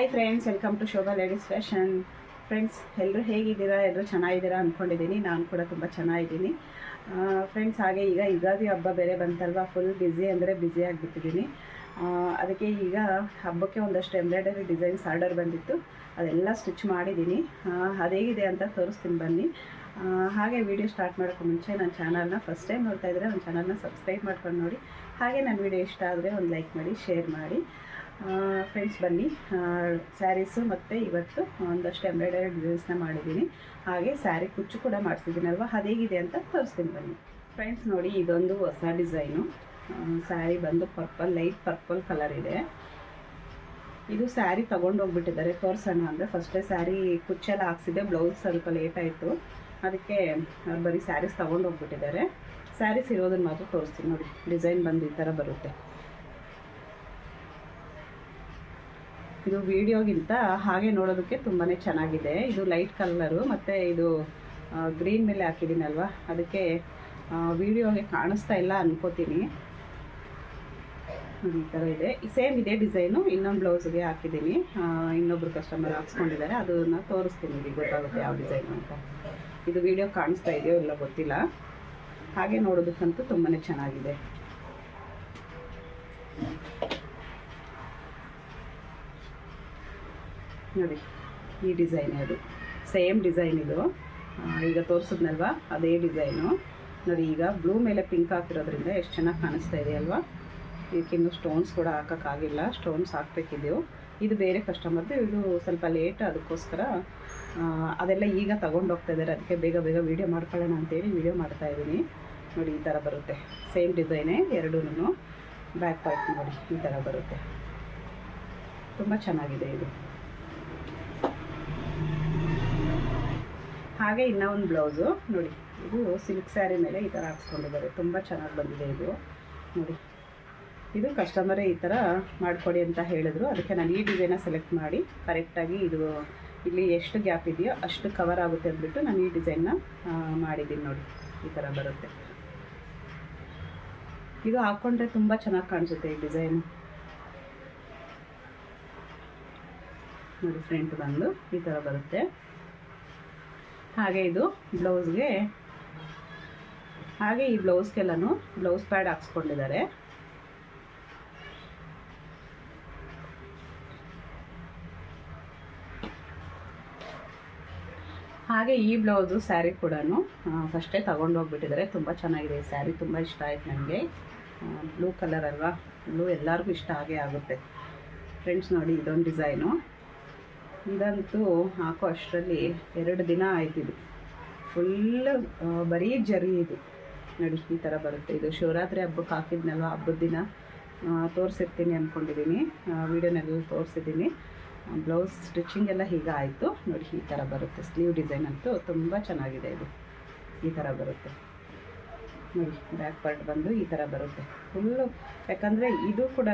Hi friends welcome to Shobha ladies fashion friends ಎಲ್ಲರೂ ಹೇಗಿದ್ದೀರಾ? ಎಲ್ಲರೂ ಚೆನ್ನಾಗಿದ್ದೀರಾ ಅಂದ್ಕೊಂಡಿದ್ದೀನಿ ನಾನು ಕೂಡ ತುಂಬ ಚೆನ್ನಾಗಿದ್ದೀನಿ. ಫ್ರೆಂಡ್ಸ್ ಹಾಗೆ ಈಗ ಯುಗಾದಿ ಹಬ್ಬ ಬೇರೆ ಬಂತಲ್ವ? ಫುಲ್ ಬ್ಯುಸಿ ಅಂದರೆ ಬ್ಯುಸಿ ಆಗಿಬಿಟ್ಟಿದ್ದೀನಿ. ಅದಕ್ಕೆ ಈಗ ಹಬ್ಬಕ್ಕೆ ಒಂದಷ್ಟು ಎಂಬ್ರಾಯ್ಡರಿ ಡಿಸೈನ್ಸ್ ಆರ್ಡರ್ ಬಂದಿತ್ತು. ಅದೆಲ್ಲ ಸ್ಟಿಚ್ ಮಾಡಿದ್ದೀನಿ. ಅದೇಗಿದೆ ಅಂತ ತೋರಿಸ್ತೀನಿ ಬನ್ನಿ. ಹಾಗೆ ವಿಡಿಯೋ ಸ್ಟಾರ್ಟ್ ಮಾಡೋಕ್ಕೆ ಮುಂಚೆ ನನ್ನ ಚಾನಲ್ನ ಫಸ್ಟ್ ಟೈಮ್ ನೋಡ್ತಾ ಇದ್ದರೆ ನನ್ನ ಚಾನಲ್ನ ಸಬ್ಸ್ಕ್ರೈಬ್ ಮಾಡ್ಕೊಂಡು ನೋಡಿ. ಹಾಗೆ ನನ್ನ ವಿಡಿಯೋ ಇಷ್ಟ ಆದರೆ ಒಂದು ಲೈಕ್ ಮಾಡಿ ಶೇರ್ ಮಾಡಿ. ಫ್ರೆಂಡ್ಸ್ ಬನ್ನಿ. ಸ್ಯಾರೀಸು ಮತ್ತು ಇವತ್ತು ಒಂದಷ್ಟು ಎಂಬ್ರಾಯ್ಡರಿ ಡಿಸೈನ್ಸ್ನ ಮಾಡಿದ್ದೀನಿ. ಹಾಗೆ ಸ್ಯಾರಿ ಕುಚ್ಚು ಕೂಡ ಮಾಡಿಸಿದ್ದೀನಲ್ವ? ಅದೇಗಿದೆ ಅಂತ ತೋರಿಸ್ತೀನಿ ಬನ್ನಿ. ಫ್ರೆಂಡ್ಸ್ ನೋಡಿ, ಇದೊಂದು ಹೊಸ ಡಿಸೈನು ಸ್ಯಾರಿ ಬಂದು ಪರ್ಪಲ್ ಲೈಟ್ ಪರ್ಪಲ್ ಕಲರ್ ಇದೆ. ಇದು ಸ್ಯಾರಿ ತೊಗೊಂಡು ಹೋಗ್ಬಿಟ್ಟಿದ್ದಾರೆ. ತೋರಿಸೋಣ ಅಂದರೆ ಫಸ್ಟೇ ಸ್ಯಾರಿ ಕುಚ್ಚೆಲ್ಲ ಹಾಕ್ಸಿದೆ ಬ್ಲೌಸ್ ಸ್ವಲ್ಪ ಲೇಟ್ ಆಯಿತು. ಅದಕ್ಕೆ ಬರೀ ಸ್ಯಾರೀಸ್ ತೊಗೊಂಡು ಹೋಗ್ಬಿಟ್ಟಿದ್ದಾರೆ. ಸ್ಯಾರೀಸ್ ಇರೋದನ್ನ ಮಾತ್ರ ತೋರಿಸ್ತೀನಿ ನೋಡಿ. ಡಿಸೈನ್ ಬಂದು ಈ ಥರ ಬರುತ್ತೆ. ಇದು ವಿಡಿಯೋಗಿಂತ ಹಾಗೆ ನೋಡೋದಕ್ಕೆ ತುಂಬಾ ಚೆನ್ನಾಗಿದೆ. ಇದು ಲೈಟ್ ಕಲರು ಮತ್ತು ಇದು ಗ್ರೀನ್ ಮೇಲೆ ಹಾಕಿದ್ದೀನಲ್ವ ಅದಕ್ಕೆ ವಿಡಿಯೋಗೆ ಕಾಣಿಸ್ತಾ ಇಲ್ಲ ಅನ್ಕೋತೀನಿ. ಈ ಥರ ಇದೆ. ಸೇಮ್ ಇದೆ ಡಿಸೈನು, ಇನ್ನೊಂದು ಬ್ಲೌಸ್ಗೆ ಹಾಕಿದ್ದೀನಿ. ಇನ್ನೊಬ್ರು ಕಸ್ಟಮರ್ ಹಾಕ್ಸ್ಕೊಂಡಿದ್ದಾರೆ. ಅದನ್ನು ತೋರಿಸ್ತೀನಿ ಇಲ್ಲಿ ಗೊತ್ತಾಗುತ್ತೆ ಯಾವ ಡಿಸೈನು ಅಂತ. ಇದು ವಿಡಿಯೋ ಕಾಣಿಸ್ತಾ ಇದೆಯೋ ಇಲ್ಲ ಗೊತ್ತಿಲ್ಲ. ಹಾಗೆ ನೋಡೋದಕ್ಕಂತೂ ತುಂಬಾ ಚೆನ್ನಾಗಿದೆ. ನೋಡಿ, ಈ ಡಿಸೈನ್ ಅದು. ಸೇಮ್ ಡಿಸೈನ್ ಇದು. ಈಗ ತೋರಿಸಿದ್ನಲ್ವ? ಅದೇ ಡಿಸೈನು ನೋಡಿ, ಈಗ ಬ್ಲೂ ಮೇಲೆ ಪಿಂಕ್ ಹಾಕಿರೋದ್ರಿಂದ ಎಷ್ಟು ಚೆನ್ನಾಗಿ ಕಾಣಿಸ್ತಾ ಇದೆ ಅಲ್ವಾ? ಇದಕ್ಕಿನ್ನೂ ಸ್ಟೋನ್ಸ್ ಕೂಡ ಹಾಕೋಕ್ಕಾಗಿಲ್ಲ. ಸ್ಟೋನ್ಸ್ ಹಾಕಬೇಕಿದ್ದೆವು ಇದು ಬೇರೆ ಕಸ್ಟಮರ್ದು ಇದು ಸ್ವಲ್ಪ ಲೇಟ್ ಅದಕ್ಕೋಸ್ಕರ ಅದೆಲ್ಲ ಈಗ ತಗೊಂಡು ಹೋಗ್ತಾ ಇದ್ದಾರೆ ಅದಕ್ಕೆ ಬೇಗ ಬೇಗ ವೀಡಿಯೋ ಮಾಡ್ಕೊಳ್ಳೋಣ ಅಂತೇಳಿ ವೀಡಿಯೋ ಮಾಡ್ತಾ ಇದ್ದೀನಿ. ನೋಡಿ, ಈ ಥರ ಬರುತ್ತೆ. ಸೇಮ್ ಡಿಸೈನೇ ಎರಡೂ ಬ್ಯಾಕ್ ಪಾರ್ಟ್ ನೋಡಿ, ಈ ಥರ ಬರುತ್ತೆ. ತುಂಬ ಚೆನ್ನಾಗಿದೆ ಇದು. ಹಾಗೆ ಇನ್ನೂ ಒಂದು ಬ್ಲೌಸು. ನೋಡಿ, ಇದು ಸಿಲ್ಕ್ ಸ್ಯಾರಿ ಮೇಲೆ ಈ ಥರ ಹಾಕ್ಸ್ಕೊಂಡಿದ್ದಾರೆ ತುಂಬ ಚೆನ್ನಾಗಿ ಬಂದಿದೆ ಇದು. ನೋಡಿ, ಇದು ಕಸ್ಟಮರೇ ಈ ಥರ ಮಾಡಿಕೊಡಿ ಅಂತ ಹೇಳಿದ್ರು. ಅದಕ್ಕೆ ನಾನು ಈ ಡಿಸೈನ ಸೆಲೆಕ್ಟ್ ಮಾಡಿ ಕರೆಕ್ಟಾಗಿ ಇದು ಇಲ್ಲಿ ಎಷ್ಟು ಗ್ಯಾಪ್ ಇದೆಯೋ ಅಷ್ಟು ಕವರ್ ಆಗುತ್ತೆ ಅಂದ್ಬಿಟ್ಟು ನಾನು ಈ ಡಿಸೈನ್ನ ಮಾಡಿದ್ದೀನಿ ನೋಡಿ, ಈ ಥರ ಬರುತ್ತೆ. ಇದು ಹಾಕ್ಕೊಂಡ್ರೆ ತುಂಬ ಚೆನ್ನಾಗಿ ಕಾಣಿಸುತ್ತೆ ಈ ಡಿಸೈನ್ ನೋಡಿ ಫ್ರಂಟ್ ಬಂದು ಈ ಥರ ಬರುತ್ತೆ. ಹಾಗೆ ಇದು ಬ್ಲೌಸ್ಗೆ. ಹಾಗೆ ಈ ಬ್ಲೌಸ್ಗೆಲ್ಲನೂ ಬ್ಲೌಸ್ ಪ್ಯಾಡ್ ಹಾಕ್ಸ್ಕೊಂಡಿದ್ದಾರೆ. ಹಾಗೆ ಈ ಬ್ಲೌಸು ಸ್ಯಾರಿ ಕೂಡ ಫಸ್ಟೇ ತಗೊಂಡು ಹೋಗ್ಬಿಟ್ಟಿದ್ದಾರೆ. ತುಂಬ ಚೆನ್ನಾಗಿದೆ ಈ ಸ್ಯಾರಿ, ತುಂಬ ಇಷ್ಟ ಆಯ್ತು ನನಗೆ ಬ್ಲೂ ಕಲರ್ ಅಲ್ವಾ? ಬ್ಲೂ ಎಲ್ಲರಿಗೂ ಇಷ್ಟ ಆಗೇ ಆಗುತ್ತೆ. ಫ್ರೆಂಡ್ಸ್ ನೋಡಿ ಇದೊಂದು ಡಿಸೈನು. ಇದಂತೂ ಹಾಕೋ ಅಷ್ಟರಲ್ಲಿ ಎರಡು ದಿನ ಆಯ್ತಿದು ಫುಲ್ ಬರೀ ಜರಿ ಇದು. ನೋಡಿ, ಈ ಥರ ಬರುತ್ತೆ ಇದು. ಶಿವರಾತ್ರಿ ಹಬ್ಬಕ್ಕೆ ಹಾಕಿದ್ನಲ್ವ ಹಬ್ಬದ ದಿನ? ತೋರಿಸಿರ್ತೀನಿ ಅಂದ್ಕೊಂಡಿದ್ದೀನಿ ವೀಡಿಯೋನೆಲ್ಲ ತೋರಿಸಿದ್ದೀನಿ ಬ್ಲೌಸ್ ಸ್ಟಿಚಿಂಗ್ ಎಲ್ಲ ಹೀಗೆ ಆಯಿತು. ನೋಡಿ, ಈ ಥರ ಬರುತ್ತೆ. ಸ್ಲೀವ್ ಡಿಸೈನ್ ಅಂತೂ ತುಂಬ ಚೆನ್ನಾಗಿದೆ ಇದು. ಈ ಥರ ಬರುತ್ತೆ. ನೋಡಿ, ಬ್ಯಾಕ್ ಪಾರ್ಟ್ ಬಂದು ಈ ಥರ ಬರುತ್ತೆ. ಫುಲ್ಲು, ಯಾಕಂದರೆ ಇದು ಕೂಡ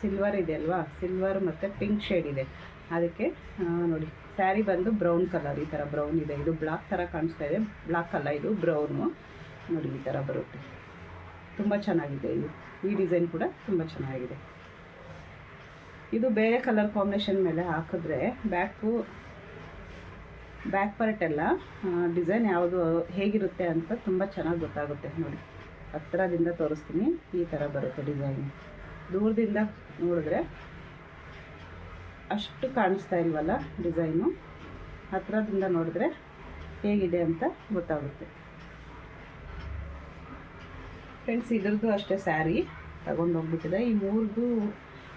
ಸಿಲ್ವರ್ ಇದೆ ಅಲ್ವಾ? ಸಿಲ್ವರ್ ಮತ್ತು ಪಿಂಕ್ ಶೇಡ್ ಇದೆ. ಅದಕ್ಕೆ ನೋಡಿ, ಸ್ಯಾರಿ ಬಂದು ಬ್ರೌನ್ ಕಲರ್, ಈ ಥರ ಬ್ರೌನ್ ಇದೆ. ಇದು ಬ್ಲಾಕ್ ಥರ ಕಾಣಿಸ್ತಾ ಇದೆ. ಬ್ಲಾಕ್ ಅಲ್ಲ, ಇದು ಬ್ರೌನು. ನೋಡಿ, ಈ ಥರ ಬರುತ್ತೆ. ತುಂಬ ಚೆನ್ನಾಗಿದೆ ಇದು. ಈ ಡಿಸೈನ್ ಕೂಡ ತುಂಬ ಚೆನ್ನಾಗಿದೆ. ಇದು ಬೇರೆ ಕಲರ್ ಕಾಂಬಿನೇಷನ್ ಮೇಲೆ ಹಾಕಿದ್ರೆ ಬ್ಯಾಕು, ಬ್ಯಾಕ್ ಪಾರ್ಟ್ ಎಲ್ಲ ಡಿಸೈನ್ ಯಾವುದು ಹೇಗಿರುತ್ತೆ ಅಂತ ತುಂಬ ಚೆನ್ನಾಗಿ ಗೊತ್ತಾಗುತ್ತೆ. ನೋಡಿ ಹತ್ತಿರದಿಂದ ತೋರಿಸ್ತೀನಿ. ಈ ಥರ ಬರುತ್ತೆ ಡಿಸೈನ್. ದೂರದಿಂದ ನೋಡಿದ್ರೆ ಅಷ್ಟು ಕಾಣಿಸ್ತಾ ಇಲ್ವಲ್ಲ ಡಿಸೈನು? ಹತ್ರದಿಂದ ನೋಡಿದ್ರೆ ಹೇಗಿದೆ ಅಂತ ಗೊತ್ತಾಗುತ್ತೆ. ಫ್ರೆಂಡ್ಸ್ ಇದ್ರದ್ದು ಅಷ್ಟೇ ಸ್ಯಾರಿ ತಗೊಂಡು ಹೋಗ್ಬಿಟ್ಟಿದೆ ಈ ಮೂರ್ದು,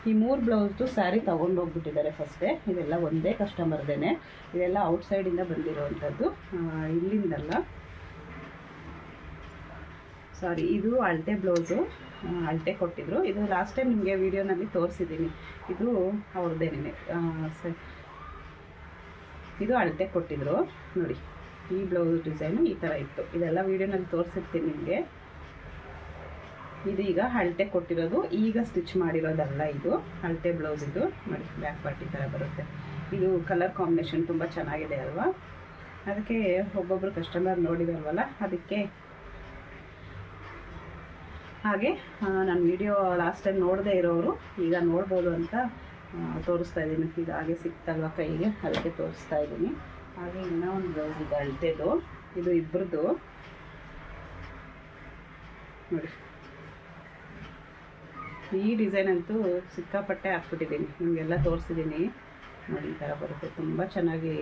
ಈ ಮೂರು ಬ್ಲೌಸ್ದು ಸ್ಯಾರಿ ತಗೊಂಡು ಹೋಗ್ಬಿಟ್ಟಿದ್ದಾರೆ ಫಸ್ಟೇ. ಇವೆಲ್ಲ ಒಂದೇ ಕಸ್ಟಮರ್ದೇನೆ ಇದೆಲ್ಲ ಔಟ್ಸೈಡಿಂದ ಬಂದಿರೋವಂಥದ್ದು. ಇಲ್ಲಿಂದಲ್ಲ. ಸಾರಿ ಇದು ಅಳತೆ ಬ್ಲೌಸು. ಅಳತೆ ಕೊಟ್ಟಿದ್ರು. ಇದು ಲಾಸ್ಟ್ ಟೈಮ್ ನಿಮಗೆ ವಿಡಿಯೋನಲ್ಲಿ ತೋರಿಸಿದ್ದೀನಿ ಇದು ಅವ್ರದ್ದೇನೆ ಇದು ಅಳತೆ ಕೊಟ್ಟಿದ್ರು. ನೋಡಿ, ಈ ಬ್ಲೌಸ್ ಡಿಸೈನು ಈ ಥರ ಇತ್ತು. ಇದೆಲ್ಲ ವೀಡಿಯೋನಲ್ಲಿ ತೋರಿಸಿರ್ತೀನಿ ನಿಮಗೆ. ಇದು ಈಗ ಅಳತೆ ಕೊಟ್ಟಿರೋದು. ಈಗ ಸ್ಟಿಚ್ ಮಾಡಿರೋದಲ್ಲ ಇದು. ಅಳತೆ ಬ್ಲೌಸ್ ಇದು. ನೋಡಿ ಬ್ಯಾಕ್ ಪಾರ್ಟಿ ಥರ ಬರುತ್ತೆ. ಇದು ಕಲರ್ ಕಾಂಬಿನೇಷನ್ ತುಂಬ ಚೆನ್ನಾಗಿದೆ ಅಲ್ವಾ? ಅದಕ್ಕೆ ಒಬ್ಬೊಬ್ಬರು ಕಸ್ಟಮರ್ ನೋಡಿದಲ್ವಲ್ಲ? ಅದಕ್ಕೆ ಹಾಗೆ ನಾನು ವಿಡಿಯೋ ಲಾಸ್ಟ್ ಟೈಮ್ ನೋಡದೇ ಇರೋರು ಈಗ ನೋಡ್ಬೋದು ಅಂತ ತೋರಿಸ್ತಾ ಇದ್ದೀನಿ. ಇದು ಹಾಗೆ ಸಿಕ್ತಲ್ವ ಕೈಗೆ? ಅದಕ್ಕೆ ತೋರಿಸ್ತಾ ಇದ್ದೀನಿ. ಹಾಗೆ ಇನ್ನೂ ಒಂದು ಬ್ಲೌಸ್ ಇದೆ, ಅಳತೆದು. ಇದು ಇಬ್ಬರದು ನೋಡಿ. ಈ ಡಿಸೈನ್ ಅಂತೂ ಸಿಕ್ಕಾಪಟ್ಟೆ ಹಾಕ್ಬಿಟ್ಟಿದ್ದೀನಿ. ನಿಮಗೆಲ್ಲ ತೋರಿಸಿದ್ದೀನಿ. ನೋಡಿ, ಈ ಥರ ಬರುತ್ತೆ. ತುಂಬ ಚೆನ್ನಾಗಿ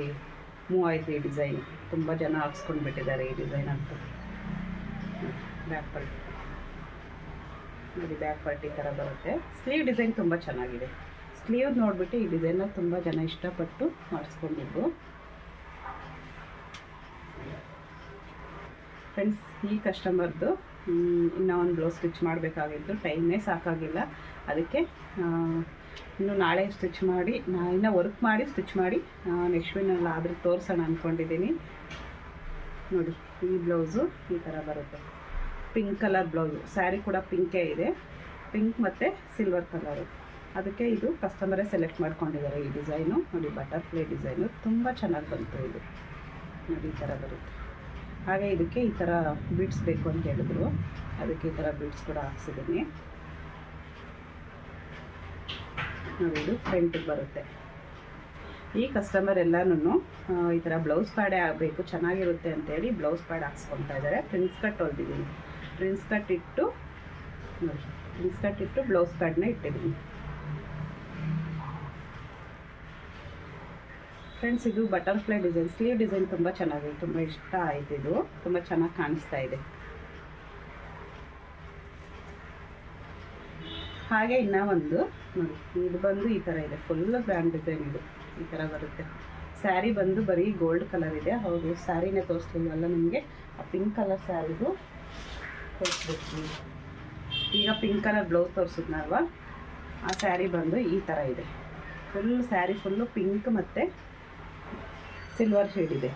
ಮೂವ್ ಆಯಿತು ಈ ಡಿಸೈನ್ ತುಂಬ ಜನ ಹಾಕ್ಸ್ಕೊಂಡ್ಬಿಟ್ಟಿದ್ದಾರೆ ಈ ಡಿಸೈನ್ ಅಂತೂ. ಬ್ಯಾಕ್ ಪಾರ್ಟ್ ನೋಡಿ ಬ್ಯಾಕ್ ಪಾರ್ಟಿ ಥರ ಬರುತ್ತೆ. ಸ್ಲೀವ್ ಡಿಸೈನ್ ತುಂಬ ಚೆನ್ನಾಗಿದೆ. ಸ್ಲೀವ್ ನೋಡಿಬಿಟ್ಟು ಈ ಡಿಸೈನ್ನ ತುಂಬ ಜನ ಇಷ್ಟಪಟ್ಟು ಮಾಡಿಸ್ಕೊಂಡಿದ್ದು. ಫ್ರೆಂಡ್ಸ್ ಈ ಕಸ್ಟಮರ್ದು ಇನ್ನೂ ಒಂದು ಬ್ಲೌಸ್ ಸ್ಟಿಚ್ ಮಾಡಬೇಕಾಗಿತ್ತು. ಟೈಮೇ ಸಾಕಾಗಿಲ್ಲ. ಅದಕ್ಕೆ ಇನ್ನು ನಾಳೆ ಸ್ಟಿಚ್ ಮಾಡಿ, ನಾ ಇನ್ನು ವರ್ಕ್ ಮಾಡಿ ಸ್ಟಿಚ್ ಮಾಡಿ ನೆಕ್ಸ್ಟ್ ವೀನಲ್ಲಿ ಆದರೂ ತೋರಿಸೋಣ ಅಂದ್ಕೊಂಡಿದ್ದೀನಿ ನೋಡಿ, ಈ ಬ್ಲೌಸು ಈ ಥರ ಬರುತ್ತೆ. Pink colour blouse. ಸ್ಯಾರಿ ಕೂಡ ಪಿಂಕೇ ಇದೆ. ಪಿಂಕ್ ಮತ್ತು ಸಿಲ್ವರ್ ಕಲರು. ಅದಕ್ಕೆ ಇದು ಕಸ್ಟಮರೇ ಸೆಲೆಕ್ಟ್ ಮಾಡ್ಕೊಂಡಿದ್ದಾರೆ ಈ ಡಿಸೈನು. ನೋಡಿ ಬಟರ್ಫ್ಲೈ ಡಿಸೈನು. ತುಂಬ ಚೆನ್ನಾಗಿ ಬಂತು ಇದು. ನೋಡಿ, ಈ ಥರ ಬರುತ್ತೆ. ಹಾಗೆ ಇದಕ್ಕೆ ಈ ಥರ ಬೀಡ್ಸ್ ಬೇಕು ಅಂತ ಹೇಳಿದ್ರು. ಅದಕ್ಕೆ ಈ ಥರ ಬೀಡ್ಸ್ ಕೂಡ ಹಾಕ್ಸಿದ್ದೀನಿ. ನೋಡಿ, ಇದು ಫ್ರಂಟಿಗೆ ಬರುತ್ತೆ. ಈ ಕಸ್ಟಮರ್ ಎಲ್ಲನೂ ಈ ಥರ ಬ್ಲೌಸ್ ಪ್ಯಾಡೇ ಆಗಬೇಕು ಚೆನ್ನಾಗಿರುತ್ತೆ ಅಂತೇಳಿ ಬ್ಲೌಸ್ ಪ್ಯಾಡ್ ಹಾಕ್ಸ್ಕೊತಾ ಇದ್ದಾರೆ. ಪ್ರಿನ್ಸ್ ಕಟ್ ಹೊಲ್ದಿದ್ದೀನಿ. ಪ್ರಿನ್ಸ್ ಕಟ್ ಇಟ್ಟು ನೋಡಿ ಪ್ರಿನ್ಸ್ ಕಟ್ ಇಟ್ಟು ಬ್ಲೌಸ್ ಕಾರ್ಡ್ನ ಇಟ್ಟಿದ್ದೀನಿ. ಫ್ರೆಂಡ್ಸ್, ಇದು ಬಟರ್ಫ್ಲೈ ಡಿಸೈನ್. ಸ್ಲೀವ್ ಡಿಸೈನ್ ತುಂಬ ಚೆನ್ನಾಗಿದೆ, ತುಂಬ ಇಷ್ಟ ಆಯಿತು ಇದು. ತುಂಬ ಚೆನ್ನಾಗಿ ಕಾಣಿಸ್ತಾ ಇದೆ. ಹಾಗೆ ಇನ್ನೂ ಒಂದು, ನೋಡಿ, ಇದು ಬಂದು ಈ ಥರ ಇದೆ. ಫುಲ್ ಗ್ರ್ಯಾಂಡ್ ಡಿಸೈನ್ ಇದು. ಈ ಥರ ಬರುತ್ತೆ. ಸ್ಯಾರಿ ಬಂದು ಬರೀ ಗೋಲ್ಡ್ ಕಲರ್ ಇದೆ. ಹೌದು, ಸ್ಯಾರಿನೇ ಅಲ್ಲ ನಿಮಗೆ? ಆ ಪಿಂಕ್ ಕಲರ್ ಸ್ಯಾರಿದು ತೋರಿಸ್ಬೇಕು ಈಗ ಪಿಂಕ್ ಕಲರ್ ಬ್ಲೌಸ್ ತೋರಿಸಿದ್ನಲ್ವ? ಆ ಸ್ಯಾರಿ ಬಂದು ಈ ಥರ ಇದೆ. ಫುಲ್ ಸ್ಯಾರಿ ಫುಲ್ಲು ಪಿಂಕ್ ಮತ್ತು ಸಿಲ್ವರ್ ಶೇಡ್ ಇದೆ.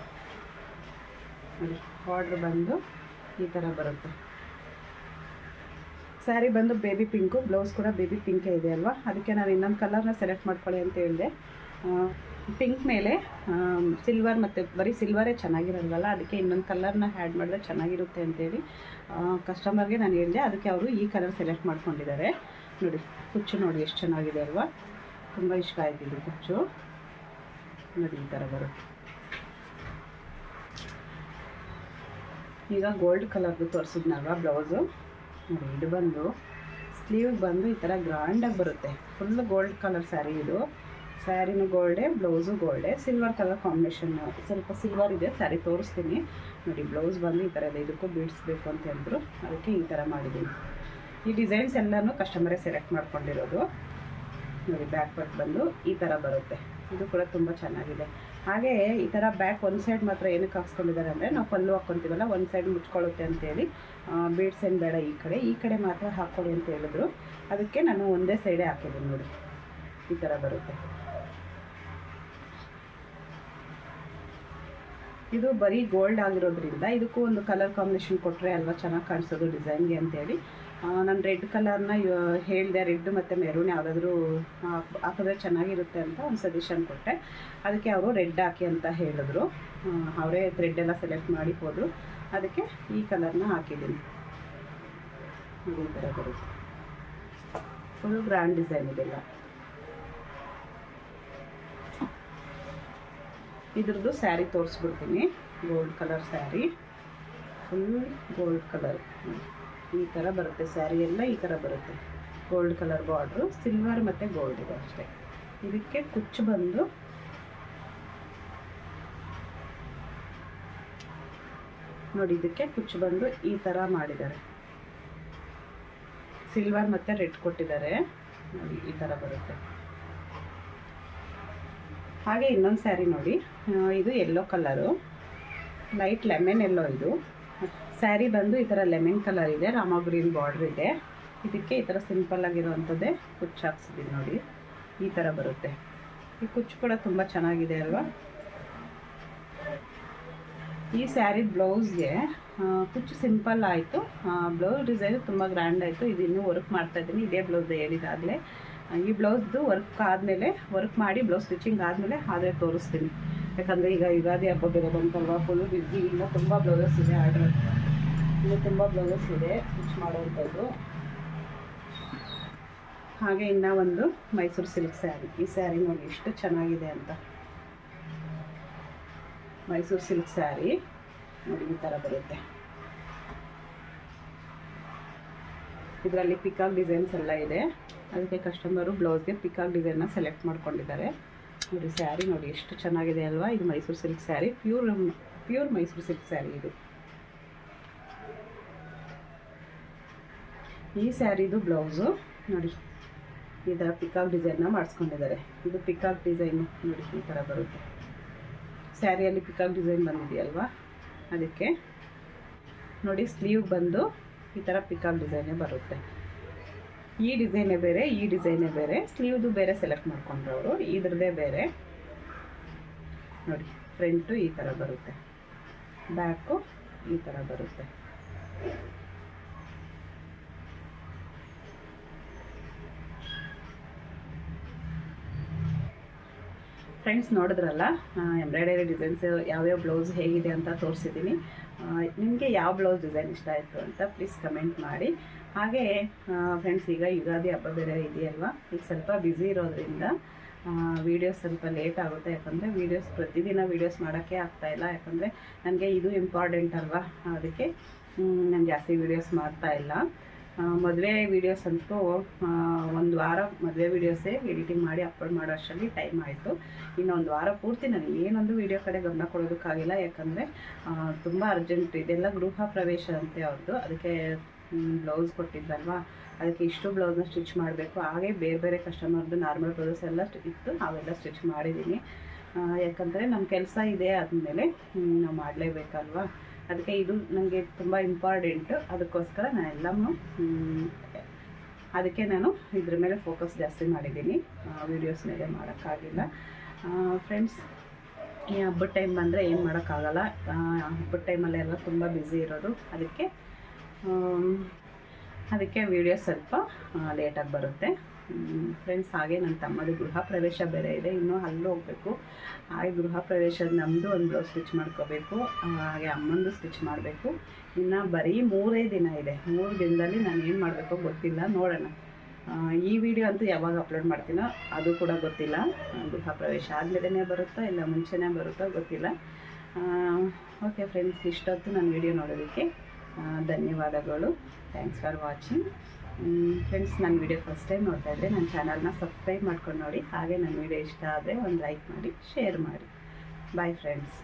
ನೋಡಿ ಆರ್ಡ್ರ್ ಬಂದು ಈ ಥರ ಬರುತ್ತೆ. ಸ್ಯಾರಿ ಬಂದು ಬೇಬಿ ಪಿಂಕು ಬ್ಲೌಸ್ ಕೂಡ ಬೇಬಿ ಪಿಂಕೇ ಇದೆ ಅಲ್ವಾ? ಅದಕ್ಕೆ ನಾನು ಇನ್ನೊಂದು ಕಲರ್ನ ಸೆಲೆಕ್ಟ್ ಮಾಡ್ಕೊಳ್ಳಿ ಅಂತ ಹೇಳಿದೆ. ಪಿಂಕ್ ಮೇಲೆ ಸಿಲ್ವರ್ ಮತ್ತು ಬರೀ ಸಿಲ್ವರೇ ಚೆನ್ನಾಗಿರಲ್ವಲ್ಲ ಅದಕ್ಕೆ ಇನ್ನೊಂದು ಕಲರ್ನ ಆ್ಯಡ್ ಮಾಡಿದ್ರೆ ಚೆನ್ನಾಗಿರುತ್ತೆ ಅಂತೇಳಿ ಕಸ್ಟಮರ್ಗೆ ನಾನು ಹೇಳಿದೆ. ಅದಕ್ಕೆ ಅವರು ಈ ಕಲರ್ ಸೆಲೆಕ್ಟ್ ಮಾಡ್ಕೊಂಡಿದ್ದಾರೆ. ನೋಡಿ, ಕುಚ್ಚು ನೋಡಿ ಎಷ್ಟು ಚೆನ್ನಾಗಿದೆ ಅಲ್ವಾ? ತುಂಬ ಇಷ್ಟ ಆಯ್ತು ಇದು ಕುಚ್ಚು. ನೋಡಿ ಈ ಥರ ಬರುತ್ತೆ. ಈಗ ಗೋಲ್ಡ್ ಕಲರ್ದು ತೋರಿಸಿದ್ನಲ್ವ ಬ್ಲೌಸು ನೋಡಿ, ಇದು ಬಂದು ಸ್ಲೀವ್ ಬಂದು ಈ ಥರ ಗ್ರ್ಯಾಂಡಾಗಿ ಬರುತ್ತೆ. ಫುಲ್ ಗೋಲ್ಡ್ ಕಲರ್ ಸ್ಯಾರಿ ಇದು. ಸ್ಯಾರಿನೂ ಗೋಲ್ಡೆ, ಬ್ಲೌಸು ಗೋಲ್ಡೆ. ಸಿಲ್ವರ್ ಕಲರ್ ಕಾಂಬಿನೇಷನ್ ಸ್ವಲ್ಪ ಸಿಲ್ವರ್ ಇದೆ ಸ್ಯಾರಿ ತೋರಿಸ್ತೀನಿ. ನೋಡಿ, ಬ್ಲೌಸ್ ಬಂದು ಈ ಥರ ಇದೆ, ಇದಕ್ಕೂ ಬೀಡ್ಸ್ಬೇಕು ಅಂತ ಹೇಳಿದ್ರು ಅದಕ್ಕೆ ಈ ಥರ ಮಾಡಿದ್ದೀನಿ. ಈ ಡಿಸೈನ್ಸ್ ಎಲ್ಲನೂ ಕಸ್ಟಮರೇ ಸೆಲೆಕ್ಟ್ ಮಾಡ್ಕೊಂಡಿರೋದು. ನೋಡಿ ಬ್ಯಾಕ್ ಪಟ್ ಬಂದು ಈ ಥರ ಬರುತ್ತೆ. ಇದು ಕೂಡ ತುಂಬ ಚೆನ್ನಾಗಿದೆ. ಹಾಗೆ ಈ ಥರ ಬ್ಯಾಕ್ ಒಂದು ಸೈಡ್ ಮಾತ್ರ ಏನಕ್ಕೆ ಹಾಕ್ಸ್ಕೊಂಡಿದ್ದಾರೆ ಅಂದರೆ, ನಾವು ಪಲ್ಲು ಹಾಕ್ಕೊತೀವಲ್ಲ ಒಂದು ಸೈಡ್ ಮುಚ್ಕೊಳ್ಳುತ್ತೆ ಅಂತೇಳಿ. ಬೀಡ್ಸ್ ಏನು ಬೇಡ ಈ ಕಡೆ. ಈ ಕಡೆ ಮಾತ್ರ ಹಾಕ್ಕೊಳ್ಳಿ ಅಂತ ಹೇಳಿದ್ರು. ಅದಕ್ಕೆ ನಾನು ಒಂದೇ ಸೈಡೇ ಹಾಕಿದ್ದೀನಿ ನೋಡಿ. ಈ ಥರ ಬರುತ್ತೆ. ಇದು ಬರೀ ಗೋಲ್ಡ್ ಆಗಿರೋದ್ರಿಂದ ಇದಕ್ಕೂ ಒಂದು ಕಲರ್ ಕಾಂಬಿನೇಷನ್ ಕೊಟ್ಟರೆ ಅಲ್ವಾ ಚೆನ್ನಾಗಿ ಕಾಣಿಸೋದು ಡಿಸೈನ್ಗೆ ಅಂತೇಳಿ. ನಾನು ರೆಡ್ ಕಲರ್ನ ಹೇಳಿದೆ ರೆಡ್ ಮತ್ತು ಮೆರೂನ್ ಯಾವುದಾದ್ರೂ ಹಾಕಿದ್ರೆ ಚೆನ್ನಾಗಿರುತ್ತೆ ಅಂತ ಒಂದು ಸಜೆಷನ್ ಕೊಟ್ಟೆ. ಅದಕ್ಕೆ ಅವರು ರೆಡ್ ಹಾಕಿ ಅಂತ ಹೇಳಿದ್ರು. ಅವರೇ ಥ್ರೆಡ್ ಎಲ್ಲ ಸೆಲೆಕ್ಟ್ ಮಾಡಿ ಹೋದರು. ಅದಕ್ಕೆ ಈ ಕಲರ್ನ ಹಾಕಿದ್ದೀನಿ. ಈ ಥರ ಬರುತ್ತೆ. ಫುಲ್ ಗ್ರ್ಯಾಂಡ್ ಡಿಸೈನ್ ಇದೆಲ್ಲ. ಇದ್ರದ್ದು sari ತೋರಿಸ್ಬಿಡ್ತೀನಿ. Gold colour sari. Full gold colour ಈ ಥರ ಬರುತ್ತೆ ಸ್ಯಾರಿ ಎಲ್ಲ, ಈ ಥರ ಬರುತ್ತೆ. ಗೋಲ್ಡ್ ಕಲರ್ ಬಾರ್ಡ್ರು ಸಿಲ್ವರ್ ಮತ್ತು ಗೋಲ್ಡ್ ಇದೆ ಅಷ್ಟೇ. ಇದಕ್ಕೆ ಕುಚ್ಚು ಬಂದು ನೋಡಿ, ಇದಕ್ಕೆ ಕುಚ್ಚು ಬಂದು ಈ ಥರ ಮಾಡಿದ್ದಾರೆ. ಸಿಲ್ವರ್ ಮತ್ತು ರೆಡ್ ಕೊಟ್ಟಿದ್ದಾರೆ. ನೋಡಿ, ಈ ಥರ ಬರುತ್ತೆ. ಹಾಗೆ ಇನ್ನೊಂದು ಸ್ಯಾರಿ ನೋಡಿ. ಇದು yellow colour light lemon yellow ಇದು. ಸ್ಯಾರಿ ಬಂದು ಈ ಥರ ಲೆಮನ್ ಕಲರ್ ಇದೆ. ರಾಮ ಗ್ರೀನ್ ಬಾರ್ಡ್ರ್ ಇದೆ. ಇದಕ್ಕೆ ಈ ಥರ ಸಿಂಪಲ್ ಆಗಿರೋವಂಥದ್ದೇ ಕುಚ್ಚು ಹಾಕ್ಸಿದ್ದೀನಿ ನೋಡಿ. ಈ ಥರ ಬರುತ್ತೆ. ಈ ಕುಚ್ಚು ಕೂಡ ತುಂಬ ಚೆನ್ನಾಗಿದೆ ಅಲ್ವಾ? ಈ ಸ್ಯಾರಿ ಬ್ಲೌಸ್ಗೆ ಕುಚ್ಚು ಸಿಂಪಲ್ ಆಯಿತು. ಬ್ಲೌಸ್ ಡಿಸೈನು ತುಂಬ ಗ್ರ್ಯಾಂಡ್ ಆಯಿತು. ಇದು ಇನ್ನೂ ವರ್ಕ್ ಮಾಡ್ತಾ ಇದ್ದೀನಿ. ಇದೇ ಬ್ಲೌಸ್ ಹೇಳಿದಾಗಲೇ. ಈ ಬ್ಲೌಸ್ದು ವರ್ಕ್ ಆದಮೇಲೆ, ವರ್ಕ್ ಮಾಡಿ ಬ್ಲೌಸ್ ಸ್ಟಿಚಿಂಗ್ ಆದಮೇಲೆ ಆದರೆ ತೋರಿಸ್ತೀನಿ. ಯಾಕಂದರೆ ಈಗ ಯುಗಾದಿ ಹಬ್ಬ ಬೇರೆ ಬಂತಲ್ವ ಫುಲ್ ಬಿಸಿ ಇಲ್ಲ ತುಂಬ ಬ್ಲೌಸಸ್ ಇದೆ ಆರ್ಡರ್ ಇನ್ನು ತುಂಬ ಬ್ಲೌಸಸ್ ಇದೆ ಸ್ಟಿಚ್ ಮಾಡುವಂಥದ್ದು. ಹಾಗೆ ಇನ್ನೂ ಒಂದು ಮೈಸೂರು ಸಿಲ್ಕ್ ಸ್ಯಾರಿ ಈ ಸ್ಯಾರಿ ನೋಡಿ ಎಷ್ಟು ಚೆನ್ನಾಗಿದೆ ಅಂತ. ಮೈಸೂರು ಸಿಲ್ಕ್ ಸ್ಯಾರಿ ನೋಡಿ ಈ ಥರ ಬರುತ್ತೆ. ಇದರಲ್ಲಿ ಪಿಕಾಕ್ ಡಿಸೈನ್ಸ್ ಎಲ್ಲ ಇದೆ. ಅದಕ್ಕೆ ಕಸ್ಟಮರು ಬ್ಲೌಸ್ಗೆ ಪಿಕಾಕ್ ಡಿಸೈನ್ನ ಸೆಲೆಕ್ಟ್ ಮಾಡ್ಕೊಂಡಿದ್ದಾರೆ. ನೋಡಿ ಸ್ಯಾರಿ ನೋಡಿ, ಎಷ್ಟು ಚೆನ್ನಾಗಿದೆ ಅಲ್ವಾ? ಇದು Mysore silk sari pure pure Mysore silk sari ಇದು. ಈ ಸ್ಯಾರಿದು ಬ್ಲೌಸು ನೋಡಿ, ಈ ಥರ ಪಿಕಾಕ್ ಡಿಸೈನ್ನ ಮಾಡಿಸ್ಕೊಂಡಿದ್ದಾರೆ. ಇದು ಪಿಕಾಕ್ ಡಿಸೈನು ನೋಡಿ, ಈ ಥರ ಬರುತ್ತೆ. ಸ್ಯಾರಿಯಲ್ಲಿ ಪಿಕಾಕ್ ಡಿಸೈನ್ ಬಂದಿದೆಯಲ್ವಾ? ಅದಕ್ಕೆ ನೋಡಿ ಸ್ಲೀವ್ ಬಂದು ಈ ಥರ ಪಿಕಾಕ್ ಡಿಸೈನೇ ಬರುತ್ತೆ. ಈ ಡಿಸೈನೇ ಬೇರೆ, ಈ ಡಿಸೈನೇ ಬೇರೆ. ಸ್ಲೀವ್ದು ಬೇರೆ ಸೆಲೆಕ್ಟ್ ಮಾಡ್ಕೊಂಡ್ರು ಅವರು ಇದ್ರದ್ದೇ ಬೇರೆ. ನೋಡಿ ಫ್ರಂಟು ಈ ಥರ ಬರುತ್ತೆ. ಬ್ಯಾಕು ಈ ಥರ ಬರುತ್ತೆ. ಫ್ರೆಂಡ್ಸ್ ನೋಡಿದ್ರಲ್ಲ ಎಂಬ್ರಾಯ್ಡರಿ ಡಿಸೈನ್ಸ್ ಯಾವ್ಯಾವ ಬ್ಲೌಸ್ ಹೇಗಿದೆ ಅಂತ ತೋರಿಸಿದ್ದೀನಿ ನಿಮಗೆ ಯಾವ ಬ್ಲೌಸ್ ಡಿಸೈನ್ ಇಷ್ಟ ಆಯಿತು ಅಂತ ಪ್ಲೀಸ್ ಕಮೆಂಟ್ ಮಾಡಿ. ಹಾಗೆ ಫ್ರೆಂಡ್ಸ್ ಈಗ ಯುಗಾದಿ ಹಬ್ಬ ಬೇರೆ ಇದೆಯಲ್ವಾ? ಈಗ ಸ್ವಲ್ಪ ಬ್ಯುಸಿ ಇರೋದ್ರಿಂದ ವೀಡಿಯೋಸ್ ಸ್ವಲ್ಪ ಲೇಟ್ ಆಗುತ್ತೆ. ಯಾಕಂದರೆ ವೀಡಿಯೋಸ್ ಪ್ರತಿದಿನ ವೀಡಿಯೋಸ್ ಮಾಡೋಕ್ಕೆ ಆಗ್ತಾಯಿಲ್ಲ ಯಾಕಂದರೆ ನನಗೆ ಇದು ಇಂಪಾರ್ಟೆಂಟ್ ಅಲ್ವಾ? ಅದಕ್ಕೆ ನಾನು ಜಾಸ್ತಿ ವೀಡಿಯೋಸ್ ಮಾಡ್ತಾ ಇಲ್ಲ. ಮದುವೆ ವೀಡಿಯೋಸ್ ಅಂತೂ ಒಂದು ವಾರ ಮದುವೆ ವೀಡಿಯೋಸೇ ಎಡಿಟಿಂಗ್ ಮಾಡಿ ಅಪ್ಲೋಡ್ ಮಾಡೋ ಅಷ್ಟರಲ್ಲಿ ಟೈಮ್ ಆಯಿತು. ಇನ್ನೊಂದು ವಾರ ಪೂರ್ತಿ ನನಗೆ ಏನೊಂದು ವೀಡಿಯೋ ಕಡೆ ಗಮನ ಕೊಡೋದಕ್ಕಾಗಿಲ್ಲ. ಯಾಕಂದರೆ ತುಂಬ ಅರ್ಜೆಂಟ್ ಇದೆಲ್ಲ ಗೃಹ ಪ್ರವೇಶ ಅಂತೆ ಅವ್ರದ್ದು ಅದಕ್ಕೆ ಬ್ಲೌಸ್ ಕೊಟ್ಟಿದ್ದಲ್ವಾ? ಅದಕ್ಕೆ ಇಷ್ಟು ಬ್ಲೌಸ್ನ ಸ್ಟಿಚ್ ಮಾಡಬೇಕು. ಹಾಗೆ ಬೇರೆ ಬೇರೆ ಕಸ್ಟಮರ್ದು ನಾರ್ಮಲ್ ಬ್ಲೌಸ್ ಎಲ್ಲ ಇತ್ತು. ಅವೆಲ್ಲ ಸ್ಟಿಚ್ ಮಾಡಿದ್ದೀನಿ ಯಾಕಂದರೆ ನಮ್ಮ ಕೆಲಸ ಇದೆ ಆದಮೇಲೆ ನಾವು ಮಾಡಲೇಬೇಕಲ್ವಾ? ಅದಕ್ಕೆ ಇದು ನನಗೆ ತುಂಬ ಇಂಪಾರ್ಟೆಂಟು ಅದಕ್ಕೋಸ್ಕರ ನಾನು ಎಲ್ಲನೂ ಅದಕ್ಕೆ ನಾನು ಇದ್ರ ಮೇಲೆ ಫೋಕಸ್ ಜಾಸ್ತಿ ಮಾಡಿದ್ದೀನಿ ವೀಡಿಯೋಸ್ ಮೇಲೆ ಮಾಡೋಕ್ಕಾಗಿಲ್ಲ. ಫ್ರೆಂಡ್ಸ್ ಈ ಹಬ್ಬದ ಟೈಮ್ ಬಂದರೆ ಏನು ಮಾಡೋಕ್ಕಾಗಲ್ಲ. ಹಬ್ಬದ ಟೈಮಲ್ಲೆಲ್ಲ ತುಂಬ ಬ್ಯುಸಿ ಇರೋದು. ಅದಕ್ಕೆ ಅದಕ್ಕೆ ವಿಡಿಯೋ ಸ್ವಲ್ಪ ಲೇಟಾಗಿ ಬರುತ್ತೆ. ಫ್ರೆಂಡ್ಸ್ ಹಾಗೆ ನನ್ನ ತಮ್ಮದು ಗೃಹ ಪ್ರವೇಶ ಬೇರೆ ಇದೆ, ಇನ್ನೂ ಅಲ್ಲೂ ಹೋಗಬೇಕು. ಹಾಗೆ ಗೃಹ ಪ್ರವೇಶ ನಮ್ಮದು ಒಂದು ಬ್ಲೌಸ್ ಸ್ಟಿಚ್ ಮಾಡ್ಕೋಬೇಕು ಹಾಗೆ ಅಮ್ಮಂದು ಸ್ಟಿಚ್ ಮಾಡಬೇಕು. ಇನ್ನು ಬರೀ ಮೂರೇ ದಿನ ಇದೆ. ಮೂರು ದಿನದಲ್ಲಿ ನಾನು ಏನು ಮಾಡಬೇಕೋ ಗೊತ್ತಿಲ್ಲ, ನೋಡೋಣ. ಈ ವಿಡಿಯೋ ಅಂತೂ ಯಾವಾಗ ಅಪ್ಲೋಡ್ ಮಾಡ್ತೀನೋ ಅದು ಕೂಡ ಗೊತ್ತಿಲ್ಲ. ಗೃಹ ಪ್ರವೇಶ ಆದಮೇಲೆ ಬರುತ್ತೋ ಇಲ್ಲ ಮುಂಚೆನೇ ಬರುತ್ತೋ ಗೊತ್ತಿಲ್ಲ. ಓಕೆ ಫ್ರೆಂಡ್ಸ್ ಇಷ್ಟೊತ್ತು ನಾನು ವಿಡಿಯೋ ನೋಡೋದಕ್ಕೆ. ಧನ್ಯವಾದಗಳು. ಥ್ಯಾಂಕ್ಸ್ ಫಾರ್ ವಾಚಿಂಗ್ ಫ್ರೆಂಡ್ಸ್ ನನ್ನ ವಿಡಿಯೋ ಫಸ್ಟ್ ಟೈಮ್ ನೋಡ್ತಾ ಇದ್ದರೆ ನನ್ನ ಚಾನಲ್ನ ಸಬ್ಸ್ಕ್ರೈಬ್ ಮಾಡ್ಕೊಂಡು ನೋಡಿ. ಹಾಗೆ ನನ್ನ ವಿಡಿಯೋ ಇಷ್ಟ ಆದರೆ ಒಂದು ಲೈಕ್ ಮಾಡಿ ಶೇರ್ ಮಾಡಿ. Bye friends